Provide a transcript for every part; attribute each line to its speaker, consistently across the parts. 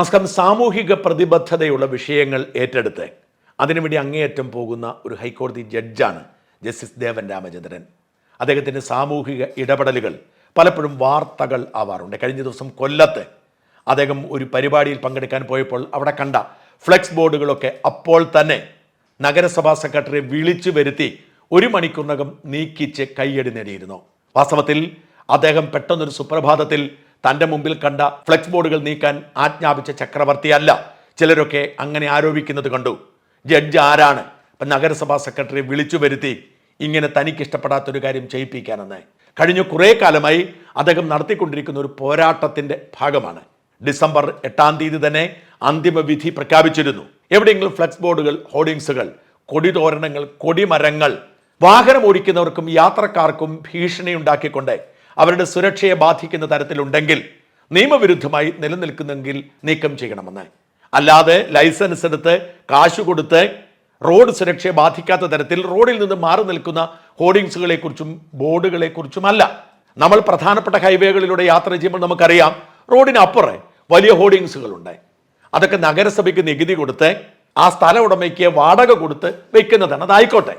Speaker 1: നമസ്കാരം. സാമൂഹിക പ്രതിബദ്ധതയുള്ള വിഷയങ്ങൾ ഏറ്റെടുത്ത്. അതിനുവേണ്ടി അങ്ങേയറ്റം പോകുന്ന ഒരു ഹൈക്കോടതി ജഡ്ജാണ് ജസ്റ്റിസ് ദേവൻ രാമചന്ദ്രൻ. അദ്ദേഹത്തിന്റെ സാമൂഹിക ഇടപെടലുകൾ പലപ്പോഴും വാർത്തകൾ ആവാറുണ്ട്. കഴിഞ്ഞ ദിവസം കൊല്ലത്ത് അദ്ദേഹം ഒരു പരിപാടിയിൽ പങ്കെടുക്കാൻ പോയപ്പോൾ അവിടെ കണ്ട ഫ്ലെക്സ് ബോർഡുകളൊക്കെ അപ്പോൾ തന്നെ നഗരസഭാ സെക്രട്ടറിയെ വിളിച്ചു വരുത്തി ഒരു മണിക്കൂറിനകം നീക്കിച്ച് കയ്യടി നേടിയിരുന്നു. വാസ്തവത്തിൽ അദ്ദേഹം പെട്ടെന്നൊരു സുപ്രഭാതത്തിൽ തന്റെ മുമ്പിൽ കണ്ട ഫ്ലെക്സ് ബോർഡുകൾ നീക്കാൻ ആജ്ഞാപിച്ച ചക്രവർത്തിയല്ല. ചിലരൊക്കെ അങ്ങനെ ആരോപിക്കുന്നത് കണ്ടു. ജഡ്ജ് ആരാണ്? ഇപ്പം നഗരസഭാ സെക്രട്ടറി വിളിച്ചു വരുത്തി ഇങ്ങനെ തനിക്ക് ഇഷ്ടപ്പെടാത്തൊരു കാര്യം ചെയ്യിപ്പിക്കാനെന്ന്. കഴിഞ്ഞ കുറേ കാലമായി അദ്ദേഹം നടത്തിക്കൊണ്ടിരിക്കുന്ന ഒരു പോരാട്ടത്തിന്റെ ഭാഗമാണ്. ഡിസംബർ എട്ടാം തീയതി തന്നെ അന്തിമ വിധി പ്രഖ്യാപിച്ചിരുന്നു. എവിടെയെങ്കിലും ഫ്ലെക്സ് ബോർഡുകൾ ഹോർഡിങ്സുകൾ കൊടിതോരണങ്ങൾ കൊടിമരങ്ങൾ വാഹനം ഓടിക്കുന്നവർക്കും യാത്രക്കാർക്കും ഭീഷണി ഉണ്ടാക്കിക്കൊണ്ട് അവരുടെ സുരക്ഷയെ ബാധിക്കുന്ന തരത്തിലുണ്ടെങ്കിൽ നിയമവിരുദ്ധമായി നിലനിൽക്കുന്നെങ്കിൽ നീക്കം ചെയ്യണമെന്ന്. അല്ലാതെ ലൈസൻസ് എടുത്ത് കാശ് കൊടുത്ത് റോഡ് സുരക്ഷയെ ബാധിക്കാത്ത തരത്തിൽ റോഡിൽ നിന്ന് മാറി നിൽക്കുന്ന ഹോർഡിങ്സുകളെക്കുറിച്ചും ബോർഡുകളെക്കുറിച്ചുമല്ല. നമ്മൾ പ്രധാനപ്പെട്ട ഹൈവേകളിലൂടെ യാത്ര ചെയ്യുമ്പോൾ നമുക്കറിയാം റോഡിനപ്പുറം വലിയ ഹോർഡിങ്സുകളുണ്ട്. അതൊക്കെ നഗരസഭയ്ക്ക് നികുതി കൊടുത്ത് ആ സ്ഥല ഉടമയ്ക്ക് വാടക കൊടുത്ത് വെക്കുന്നതാണ് അതായിക്കോട്ടെ.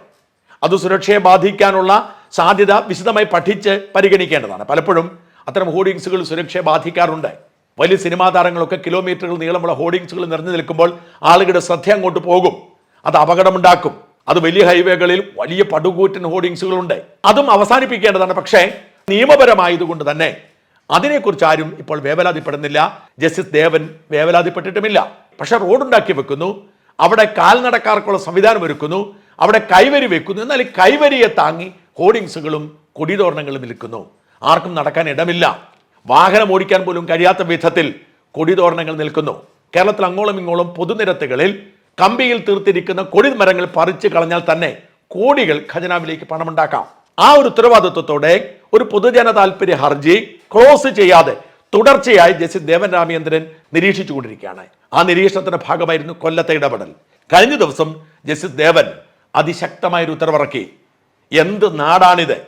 Speaker 1: അത് സുരക്ഷയെ ബാധിക്കാനുള്ള സാധ്യത വിശദമായി പഠിച്ച് പരിഗണിക്കേണ്ടതാണ്. പലപ്പോഴും അത്തരം ഹോർഡിങ്സുകൾ സുരക്ഷയെ ബാധിക്കാറുണ്ട്. വലിയ സിനിമാ താരങ്ങളൊക്കെ കിലോമീറ്ററുകൾ നീളമുള്ള ഹോർഡിങ്സുകൾ നിറഞ്ഞു നിൽക്കുമ്പോൾ ആളുകളുടെ ശ്രദ്ധ അങ്ങോട്ട് പോകും. അത് അപകടമുണ്ടാക്കും. അത് വലിയ ഹൈവേകളിൽ വലിയ പടുകൂറ്റൻ ഹോർഡിങ്സുകളുണ്ട്. അതും അവസാനിപ്പിക്കേണ്ടതാണ്. പക്ഷേ നിയമപരമായതുകൊണ്ട് തന്നെ അതിനെക്കുറിച്ച് ആരും ഇപ്പോൾ വേവലാതിപ്പെടുന്നില്ല. ജസ്റ്റിസ് ദേവൻ വേവലാതിപ്പെട്ടിട്ടുമില്ല. പക്ഷെ റോഡുണ്ടാക്കി വെക്കുന്നു. അവിടെ കാൽനടക്കാർക്കുള്ള സംവിധാനം ഒരുക്കുന്നു. അവിടെ കൈവരി വെക്കുന്നു. എന്നാൽ ഈ കൈവരിയെ താങ്ങി ഹോർഡിങ്സുകളും കൊടിതോരണങ്ങളും നിൽക്കുന്നു. ആർക്കും നടക്കാൻ ഇടമില്ല. വാഹനം ഓടിക്കാൻ പോലും കഴിയാത്ത വിധത്തിൽ കൊടിതോരണങ്ങൾ നിൽക്കുന്നു. കേരളത്തിൽ അങ്ങോളം ഇങ്ങോളം പൊതുനിരത്തുകളിൽ കമ്പിയിൽ തീർത്തിരിക്കുന്ന കൊടിമരങ്ങൾ പറിച്ചു കളഞ്ഞാൽ തന്നെ കോടികൾ ഖജനാവിലേക്ക് പണമുണ്ടാക്കാം. ആ ഒരു ഉത്തരവാദിത്വത്തോടെ ഒരു പൊതുജന താല്പര്യ ഹർജി ക്ലോസ് ചെയ്യാതെ തുടർച്ചയായി ജസ്റ്റിസ് ദേവൻ രാമചന്ദ്രൻ നിരീക്ഷിച്ചുകൊണ്ടിരിക്കുകയാണ്. ആ നിരീക്ഷണത്തിന്റെ ഭാഗമായിരുന്നു കൊല്ലത്തെ ഇടപെടൽ. കഴിഞ്ഞ ദിവസം ജസ്റ്റിസ് ദേവൻ അതിശക്തമായ ഒരു ഉത്തരവിറക്കി. എന്ത് നാടാണിത്?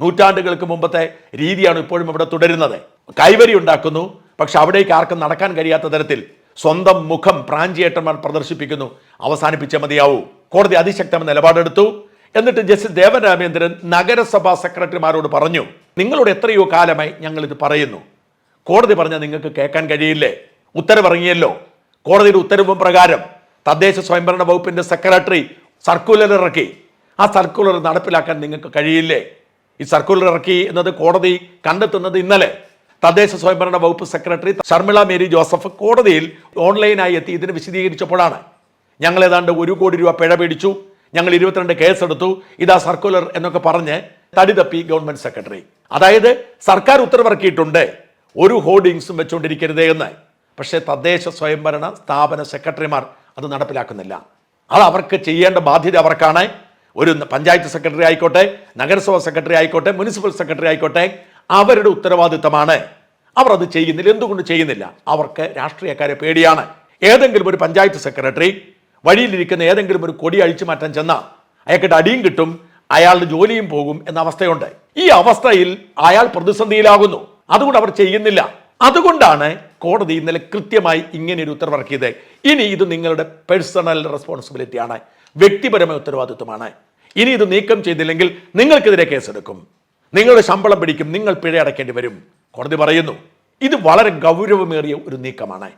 Speaker 1: നൂറ്റാണ്ടുകൾക്ക് മുമ്പത്തെ രീതിയാണ് ഇപ്പോഴും ഇവിടെ തുടരുന്നത്. കൈവരി ഉണ്ടാക്കുന്നു പക്ഷെ അവിടേക്ക് ആർക്കും നടക്കാൻ കഴിയാത്ത തരത്തിൽ സ്വന്തം മുഖം പ്രാഞ്ചിയേട്ടന്മാർ പ്രദർശിപ്പിക്കുന്നു. അവസാനിപ്പിച്ചേ മതിയാവൂ. കോടതി അതിശക്തമായ നിലപാടെടുത്തു. എന്നിട്ട് ജസ്റ്റിസ് ദേവൻ രാമേന്ദ്രൻ നഗരസഭാ സെക്രട്ടറിമാരോട് പറഞ്ഞു നിങ്ങളോട് എത്രയോ കാലമായി ഞങ്ങൾ ഇത് പറയുന്നു. കോടതി പറഞ്ഞാൽ നിങ്ങൾക്ക് കേൾക്കാൻ കഴിയില്ലേ? ഉത്തരവിറങ്ങിയല്ലോ. കോടതിയുടെ ഉത്തരവും പ്രകാരം തദ്ദേശ സ്വയംഭരണ വകുപ്പിന്റെ സെക്രട്ടറി സർക്കുലർ ഇറക്കി ആ സർക്കുലർ നടപ്പിലാക്കാൻ നിങ്ങൾക്ക് കഴിയില്ലേ? ഈ സർക്കുലർ ഇറക്കി എന്നത് കോടതി കണ്ടെത്തുന്നത് ഇന്നലെ. തദ്ദേശ സ്വയംഭരണ വകുപ്പ് സെക്രട്ടറി ഷർമിള മേരി ജോസഫ് കോടതിയിൽ ഓൺലൈനായി എത്തി ഇതിന് വിശദീകരിച്ചപ്പോഴാണ്. ഞങ്ങൾ ഏതാണ്ട് ഒരു കോടി രൂപ പിഴ പിടിച്ചു. ഞങ്ങൾ ഇരുപത്തിരണ്ട് കേസെടുത്തു ഇതാ സർക്കുലർ എന്നൊക്കെ പറഞ്ഞ് തടി തപ്പി ഗവൺമെന്റ് സെക്രട്ടറി. അതായത് സർക്കാർ ഉത്തരവിറക്കിയിട്ടുണ്ട്. ഒരു ഹോർഡിങ്സും വെച്ചുകൊണ്ടിരിക്കരുതേ എന്ന്. പക്ഷേ തദ്ദേശ സ്വയംഭരണ സ്ഥാപന സെക്രട്ടറിമാർ അത് നടപ്പിലാക്കുന്നില്ല. അത് അവർക്ക് ചെയ്യേണ്ട ബാധ്യത അവർക്കാണ്. ഒരു പഞ്ചായത്ത് സെക്രട്ടറി ആയിക്കോട്ടെ നഗരസഭ സെക്രട്ടറി ആയിക്കോട്ടെ മുനിസിപ്പൽ സെക്രട്ടറി ആയിക്കോട്ടെ അവരുടെ ഉത്തരവാദിത്തമാണ്. അവർ അത് ചെയ്യുന്നില്ല. എന്തുകൊണ്ട് ചെയ്യുന്നില്ല? അവർക്ക് രാഷ്ട്രീയക്കാരെ പേടിയാണ്. ഏതെങ്കിലും ഒരു പഞ്ചായത്ത് സെക്രട്ടറി വഴിയിലിരിക്കുന്ന ഏതെങ്കിലും ഒരു കൊടി അഴിച്ചു മാറ്റാൻ ചെന്ന അയാൾക്കിട്ട് അടിയും കിട്ടും അയാളുടെ ജോലിയും പോകും എന്ന അവസ്ഥയുണ്ട്. ഈ അവസ്ഥയിൽ അയാൾ പ്രതിസന്ധിയിലാകുന്നു. അതുകൊണ്ട് അവർ ചെയ്യുന്നില്ല. അതുകൊണ്ടാണ് കോടതി ഇന്നലെ കൃത്യമായി ഇങ്ങനെ ഒരു ഉത്തരവിറക്കിയത്. ഇനി ഇത് നിങ്ങളുടെ പേഴ്സണൽ റെസ്പോൺസിബിലിറ്റിയാണ്. വ്യക്തിപരമായ ഉത്തരവാദിത്വമാണ്. ഇനി ഇത് നീക്കം ചെയ്തില്ലെങ്കിൽ നിങ്ങൾക്കെതിരെ കേസെടുക്കും. നിങ്ങളുടെ ശമ്പളം പിടിക്കും നിങ്ങൾ പിഴ അടയ്ക്കേണ്ടി വരും. കോടതി പറയുന്നു ഇത് വളരെ ഗൗരവമേറിയ ഒരു നീക്കമാണ്.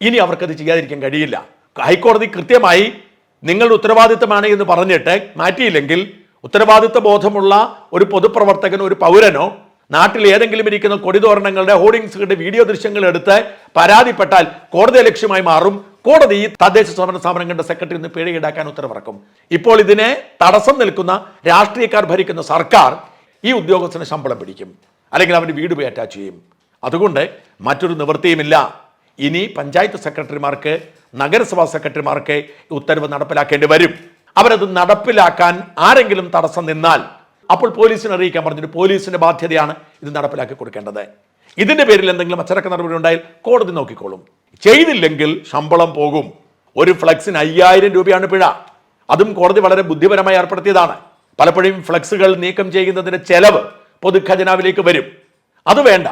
Speaker 1: ഇനി അവർക്കത് ചെയ്യാതിരിക്കാൻ കഴിയില്ല. ഹൈക്കോടതി കൃത്യമായി നിങ്ങളുടെ ഉത്തരവാദിത്തമാണ് എന്ന് പറഞ്ഞിട്ട് മാറ്റിയില്ലെങ്കിൽ ഉത്തരവാദിത്ത ബോധമുള്ള ഒരു പൊതുപ്രവർത്തകനോ ഒരു പൗരനോ നാട്ടിൽ ഏതെങ്കിലും ഇരിക്കുന്ന കൊടിതോരണങ്ങളുടെ ഹോർഡിങ്സുകളുടെ വീഡിയോ ദൃശ്യങ്ങൾ എടുത്ത് പരാതിപ്പെട്ടാൽ കോടതി ലക്ഷ്യമായി മാറും കോടതി തദ്ദേശ സ്വയംഭരണ സ്ഥാപനങ്ങളുടെ സെക്രട്ടറി നിന്ന് പിഴ ഈടാക്കാൻ ഉത്തരവിറക്കും. ഇപ്പോൾ ഇതിനെ തടസ്സം നിൽക്കുന്ന രാഷ്ട്രീയക്കാർ ഭരിക്കുന്ന സർക്കാർ ഈ ഉദ്യോഗസ്ഥന് ശമ്പളം പിടിക്കും. അല്ലെങ്കിൽ അവന്റെ വീട് പോയി അറ്റാച്ച് ചെയ്യും. അതുകൊണ്ട് മറ്റൊരു നിവൃത്തിയുമില്ല. ഇനി പഞ്ചായത്ത് സെക്രട്ടറിമാർക്ക് നഗരസഭാ സെക്രട്ടറിമാർക്ക് ഉത്തരവ് നടപ്പിലാക്കേണ്ടി വരും. അവരത് നടപ്പിലാക്കാൻ ആരെങ്കിലും തടസ്സം നിന്നാൽ അപ്പോൾ പോലീസിനെ അറിയിക്കാൻ പറഞ്ഞിട്ട് പോലീസിന്റെ ബാധ്യതയാണ് ഇത് നടപ്പിലാക്കി കൊടുക്കേണ്ടത്. ഇതിന്റെ പേരിൽ എന്തെങ്കിലും അച്ചടക്ക നടപടി ഉണ്ടായാൽ കോടതി നോക്കിക്കോളും. ചെയ്തില്ലെങ്കിൽ ശമ്പളം പോകും. ഒരു ഫ്ലക്സിന് അയ്യായിരം രൂപയാണ് പിഴ. അതും കോടതി വളരെ ബുദ്ധിപരമായി ഏർപ്പെടുത്തിയതാണ്. പലപ്പോഴും ഫ്ലക്സുകൾ നീക്കം ചെയ്യുന്നതിന്റെ ചെലവ് പൊതുഖജനാവിലേക്ക് വരും. അത് വേണ്ട.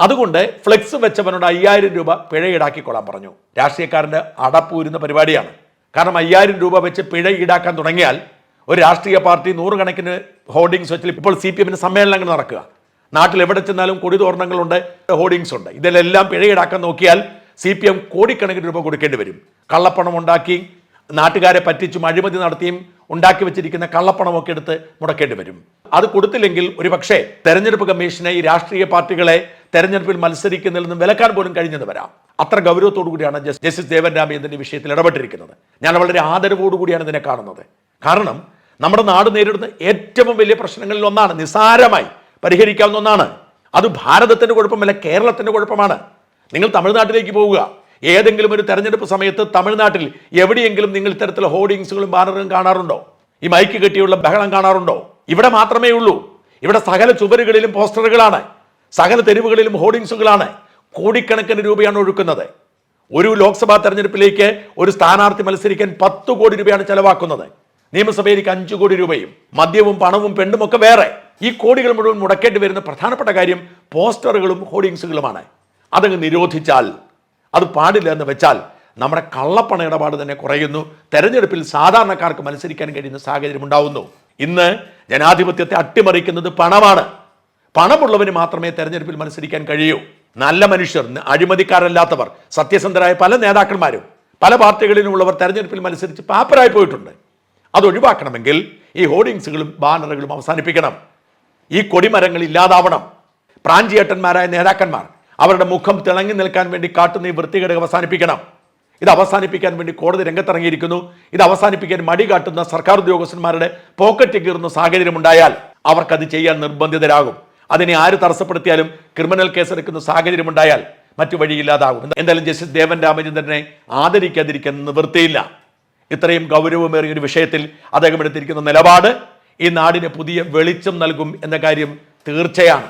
Speaker 1: അതുകൊണ്ട് ഫ്ലെക്സ് വെച്ചവനോട് അയ്യായിരം രൂപ പിഴ ഈടാക്കിക്കൊള്ളാൻ പറഞ്ഞു. രാഷ്ട്രീയക്കാരന്റെ അടപ്പൂരുന്ന പരിപാടിയാണ്. കാരണം അയ്യായിരം രൂപ വെച്ച് പിഴ ഈടാക്കാൻ തുടങ്ങിയാൽ ഒരു രാഷ്ട്രീയ പാർട്ടി നൂറുകണക്കിന് ഹോർഡിങ്സ് വെച്ചാൽ ഇപ്പോൾ സി പി എമ്മിന് സമ്മേളനങ്ങൾ നടക്കുക. നാട്ടിൽ എവിടെ ചെന്നാലും കൊടി തോരണങ്ങളുണ്ട് ഹോർഡിങ്സ് ഉണ്ട്. ഇതിലെല്ലാം പിഴ ഈടാക്കാൻ നോക്കിയാൽ സി പി എം കോടിക്കണക്കിന് രൂപ കൊടുക്കേണ്ടി വരും. കള്ളപ്പണം ഉണ്ടാക്കി നാട്ടുകാരെ പറ്റിച്ചും അഴിമതി നടത്തിയും ഉണ്ടാക്കി വെച്ചിരിക്കുന്ന കള്ളപ്പണമൊക്കെ എടുത്ത് മുടക്കേണ്ടി വരും. അത് കൊടുത്തില്ലെങ്കിൽ ഒരുപക്ഷെ തെരഞ്ഞെടുപ്പ് കമ്മീഷനെ ഈ രാഷ്ട്രീയ പാർട്ടികളെ തെരഞ്ഞെടുപ്പിൽ മത്സരിക്കുന്നതിൽ നിന്നും വിലക്കാൻ പോലും കഴിഞ്ഞെന്ന് വരാം. അത്ര ഗൗരവത്തോടു കൂടിയാണ് ജസ്റ്റിസ് ദേവൻ രാമചന്ദ്രന്റെ വിഷയത്തിൽ ഇടപെട്ടിരിക്കുന്നത്. ഞാൻ വളരെ ആദരവോടുകൂടിയാണ് ഇതിനെ കാണുന്നത്. കാരണം നമ്മുടെ നാട് നേരിടുന്ന ഏറ്റവും വലിയ പ്രശ്നങ്ങളിൽ ഒന്നാണ് നിസാരമായി പരിഹരിക്കാവുന്ന ഒന്നാണ്. അത് ഭാരതത്തിന്റെ കുഴപ്പമല്ല കേരളത്തിന്റെ കുഴപ്പമാണ്. നിങ്ങൾ തമിഴ്നാട്ടിലേക്ക് പോവുക. ഏതെങ്കിലും ഒരു തെരഞ്ഞെടുപ്പ് സമയത്ത് തമിഴ്നാട്ടിൽ എവിടെയെങ്കിലും നിങ്ങൾ ഇത്തരത്തിലുള്ള ഹോർഡിങ്സുകളും ബാനറുകളും കാണാറുണ്ടോ? ഈ മൈക്ക് കെട്ടിയുള്ള ബഹളം കാണാറുണ്ടോ? ഇവിടെ മാത്രമേ ഉള്ളൂ. ഇവിടെ സകല ചുവരുകളിലും പോസ്റ്ററുകളാണ്. സകല തെരുവുകളിലും ഹോർഡിങ്സുകളാണ്. കോടിക്കണക്കിന് രൂപയാണ് ഒഴുക്കുന്നത്. ഒരു ലോക്സഭാ തെരഞ്ഞെടുപ്പിലേക്ക് ഒരു സ്ഥാനാർത്ഥി മത്സരിക്കാൻ പത്ത് കോടി രൂപയാണ് ചെലവാക്കുന്നത്. നിയമസഭയിലേക്ക് അഞ്ചു കോടി രൂപയും മദ്യവും പണവും പെണ്ണുമൊക്കെ വേറെ. ഈ കോടികൾ മുഴുവൻ മുടക്കേണ്ടി വരുന്ന പ്രധാനപ്പെട്ട കാര്യം പോസ്റ്ററുകളും ഹോർഡിങ്സുകളുമാണ്. അതങ്ങ് നിരോധിച്ചാൽ അത് പാടില്ല എന്ന് വെച്ചാൽ നമ്മുടെ കള്ളപ്പണ ഇടപാട് തന്നെ കുറയുന്നു. തെരഞ്ഞെടുപ്പിൽ സാധാരണക്കാർക്ക് മത്സരിക്കാൻ കഴിയുന്ന സാഹചര്യം ഉണ്ടാവുന്നു. ഇന്ന് ജനാധിപത്യത്തെ അട്ടിമറിക്കുന്നത് പണമാണ്. പണമുള്ളവന് മാത്രമേ തെരഞ്ഞെടുപ്പിൽ മത്സരിക്കാൻ കഴിയൂ. നല്ല മനുഷ്യർ അഴിമതിക്കാരല്ലാത്തവർ സത്യസന്ധരായ പല നേതാക്കന്മാരും പല പാർട്ടികളിലുമുള്ളവർ തെരഞ്ഞെടുപ്പിൽ മത്സരിച്ച് പാപ്പരായി പോയിട്ടുണ്ട്. അത് ഒഴിവാക്കണമെങ്കിൽ ഈ ഹോർഡിങ്സുകളും ബാനറുകളും അവസാനിപ്പിക്കണം. ഈ കൊടിമരങ്ങൾ ഇല്ലാതാവണം. പ്രാഞ്ചിയേട്ടന്മാരായ നേതാക്കന്മാർ അവരുടെ മുഖം തിളങ്ങി നിൽക്കാൻ വേണ്ടി കാട്ടുന്ന ഈ വൃത്തികേട് അവസാനിപ്പിക്കണം. ഇത് അവസാനിപ്പിക്കാൻ വേണ്ടി കോടതി രംഗത്തിറങ്ങിയിരിക്കുന്നു. ഇത് അവസാനിപ്പിക്കാൻ മടി കാട്ടുന്ന സർക്കാർ ഉദ്യോഗസ്ഥന്മാരുടെ പോക്കറ്റ് കീറുന്ന സാഹചര്യമുണ്ടായാൽ അവർക്കത് ചെയ്യാൻ നിർബന്ധിതരാകും. അതിനെ ആര് തടസ്സപ്പെടുത്തിയാലും ക്രിമിനൽ കേസെടുക്കുന്ന സാഹചര്യമുണ്ടായാൽ മറ്റു വഴിയില്ലാതാകും. എന്തായാലും ജസ്റ്റിസ് ദേവൻ രാമചന്ദ്രനെ ആദരിക്കാതിരിക്കാൻ നിവൃത്തിയില്ല ഇത്രയും ഗൗരവമേറിയ ഒരു വിഷയത്തിൽ അദ്ദേഹം എടുത്തിരിക്കുന്ന നിലപാട് ഈ നാടിന് പുതിയ വെളിച്ചം നൽകും എന്ന കാര്യം തീർച്ചയാണ്.